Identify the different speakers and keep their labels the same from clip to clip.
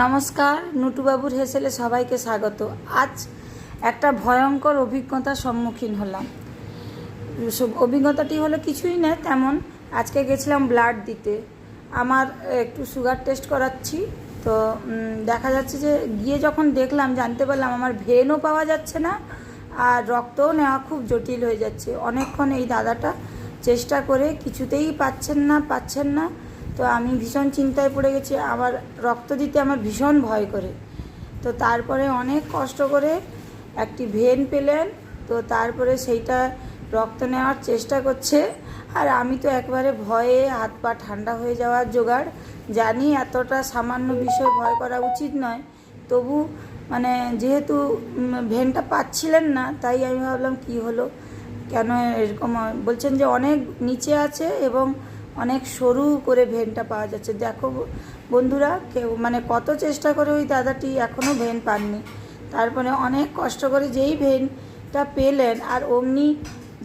Speaker 1: নমস্কার, নুটুবাবুর হেসেলে সবাইকে স্বাগত। আজ একটা ভয়ঙ্কর অভিজ্ঞতার সম্মুখীন হলাম। অভিজ্ঞতাটি হলো কিছুই না তেমন। আজকে গেছিলাম ব্লাড দিতে। আমার একটু সুগার টেস্ট করাচ্ছি, তো দেখা যাচ্ছে যে গিয়ে যখন দেখলাম, জানতে পারলাম আমার ভেনও পাওয়া যাচ্ছে না, আর রক্তও নেওয়া খুব জটিল হয়ে যাচ্ছে। অনেকক্ষণ এই দাদাটা চেষ্টা করে কিছুতেই পাচ্ছেন না পাচ্ছেন না। তো আমি ভীষণ চিন্তায় পড়ে গেছি আমার রক্ত দিতে আমার ভীষণ ভয় করে। তো তারপরে অনেক কষ্ট করে একটি ভেন পেলেন, তো তারপরে সেইটা রক্ত নেওয়ার চেষ্টা করছে। আর আমি তো একবারে ভয়ে হাত পা ঠান্ডা হয়ে যাওয়ার জোগাড়। জানি এতটা সামান্য বিষয় ভয় করা উচিত নয়, তবু মানে যেহেতু ভেনটা পাচ্ছিলেন না, তাই আমি ভাবলাম কি হলো, কেন এরকম বলছেন যে অনেক নিচে আছে এবং অনেক সরু করে ভেনটা পাওয়া যাচ্ছে। দেখো বন্ধুরা, কেউ মানে কত চেষ্টা করে ওই দাদাটি এখনও ভেন পাননি। তারপরে অনেক কষ্ট করে যেই ভেনটা পেলেন আর অমনি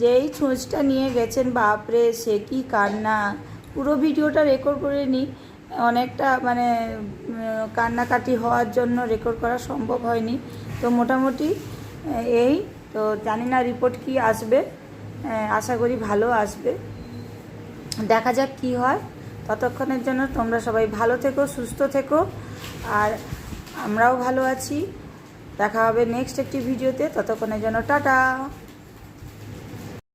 Speaker 1: যেই ছুঁচটা নিয়ে গেছেন, বাপরে, সে কি কান্না। পুরো ভিডিওটা রেকর্ড করে নিই অনেকটা মানে কান্নাকাটি হওয়ার জন্য রেকর্ড করা সম্ভব হয়নি। তো মোটামুটি এই, তো জানি না রিপোর্ট কি আসবে। আশা করি ভালো আসবে। দেখা যাক কি হয়। ততক্ষণের জন্য তোমরা সবাই ভালো থেকো, সুস্থ থেকো। আর আমরাও ভালো আছি। দেখা হবে নেক্সট একটি ভিডিওতে ততক্ষণের জন্য টাটা।